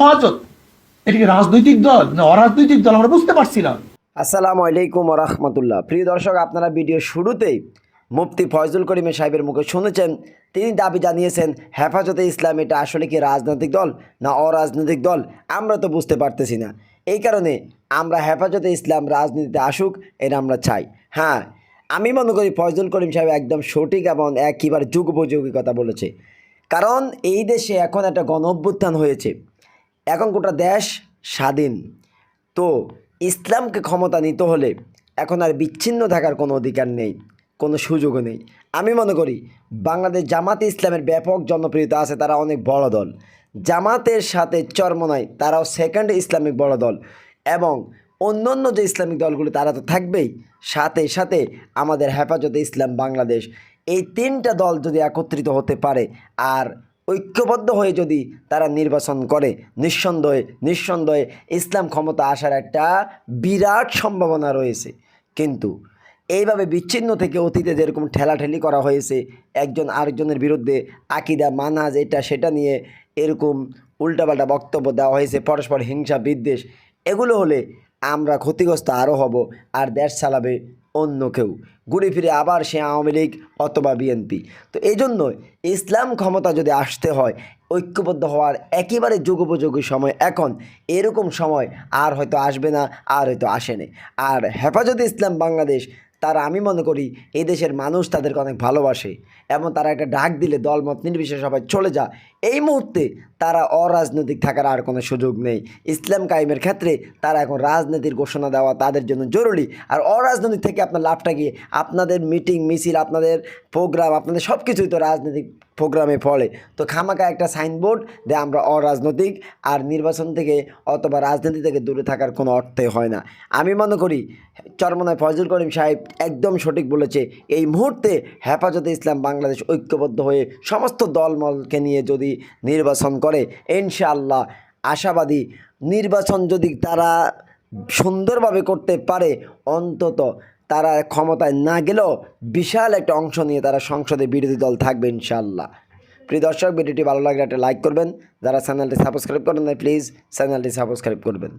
হেফাজত। এটা রাজনৈতিক দল না অরাজনৈতিক দল? আমরা বুঝতে পারছি না। আসসালামু আলাইকুম রহমতুল্লাহ প্রিয় দর্শক, আপনারা ভিডিও শুরুতেই মুফতি ফয়জুল করিমের সাহেবের মুখে শুনেছেন। তিনি দাবি জানিয়েছেন, হেফাজতে ইসলাম এটা আসলে কি রাজনৈতিক দল না অরাজনৈতিক দল? আমরা তো বুঝতে পারতেছি না। এই কারণে আমরা হেফাজতে ইসলাম রাজনীতিতে আসুক এটা আমরা চাই। হ্যাঁ আমি মনে করি ফয়জুল করিম সাহেব একদম সঠিক এবং একেবারে যুগোপযোগী কথা বলেছে। কারণ এই দেশে এখন একটা গণ অভ্যুত্থান হয়েছে। এখন গোটা দেশ স্বাধীন। তো ইসলামকে ক্ষমতা নিতে হলে এখন আর বিচ্ছিন্ন থাকার কোনো অধিকার নেই, কোনো সুযোগও নেই। আমি মনে করি বাংলাদেশ জামাতে ইসলামের ব্যাপক জনপ্রিয়তা আছে, তারা অনেক বড় দল। জামাতের সাথে চরমনাই তারাও সেকেন্ড ইসলামিক বড় দল এবং অন্য অন্য যে ইসলামিক দলগুলি, তারা তো থাকবেই। সাথে সাথে আমাদের হেফাজতে ইসলাম বাংলাদেশ। এই তিনটা দল যদি একত্রিত হতে পারে আর ঐক্যবদ্ধ হয়ে যদি তারা নির্বাচন করে, নিঃসন্দেহে নিঃসন্দেহে ইসলাম ক্ষমতা আসার একটা বিরাট সম্ভাবনা রয়েছে। কিন্তু এইভাবে বিচ্ছিন্ন থেকে অতীতে যেরকম ঠেলাঠেলি করা হয়েছে, একজন আরেকজনের বিরুদ্ধে আকিদা, মানাজ, এটা, সেটা নিয়ে এরকম উল্টাপাল্টা বক্তব্য দেওয়া হয়েছে, পরস্পর হিংসা, বিদ্বেষ, এগুলো হলে আমরা ক্ষতিগ্রস্ত আরও হব, আর দেশ চালাবে অন্য কেউ। ঘুরে ফিরে আবার সে আওয়ামী লীগ অথবা বিএনপি। তো এই জন্য ইসলাম ক্ষমতা যদি আসতে হয়, ঐক্যবদ্ধ হওয়ার একেবারে যুগোপযোগী সময় এখন। এরকম সময় আর হয়তো আসবে না, আর হয়তো আসেনি আর হেফাজতে ইসলাম বাংলাদেশ তারা আমি মনে করি এই দেশের মানুষ তাদেরকে অনেক ভালোবাসে এবং তারা একটা ডাক দিলে দলমত নির্বিশেষে সবাই চলে যা এই মুহূর্তে তারা অরাজনৈতিক থাকার আর কোনো সুযোগ নেই। ইসলাম কায়েমের ক্ষেত্রে তারা এখন রাজনীতির ঘোষণা দেওয়া তাদের জন্য জরুরি। আর অরাজনৈতিক থেকে আপনার লাভটা গিয়ে আপনাদের মিটিং মিছিল, আপনাদের প্রোগ্রাম আপনাদের সব কিছুই তো রাজনৈতিক প্রোগ্রামে ফলে তো খামাকা একটা সাইনবোর্ড যে আমরা অরাজনৈতিক আর নির্বাচন থেকে অথবা রাজনীতি থেকে দূরে থাকার কোনো অর্থে হয় না। আমি মনে করি, চরমনায় ফজল করিম সাহেব একদম সঠিক বলেছে, এই মুহূর্তে হেফাজতে ইসলাম বাংলাদেশ ঐক্যবদ্ধ হয়ে সমস্ত দলমলকে নিয়ে যদি নির্বাচন করে, ইনশাআল্লাহ আশাবাদী নির্বাচন যদি তারা সুন্দরভাবে করতে পারে, অন্তত তারা ক্ষমতায় না গেলেও বিশাল একটা অংশ নিয়ে তারা সংসদে বিরোধী দল থাকবে ইনশাল্লাহ প্রিয় দর্শক, ভিডিওটি ভালো লাগলে একটা লাইক করবেন। যারা চ্যানেলটি সাবস্ক্রাইব করেন প্লিজ চ্যানেলটি সাবস্ক্রাইব করবেন।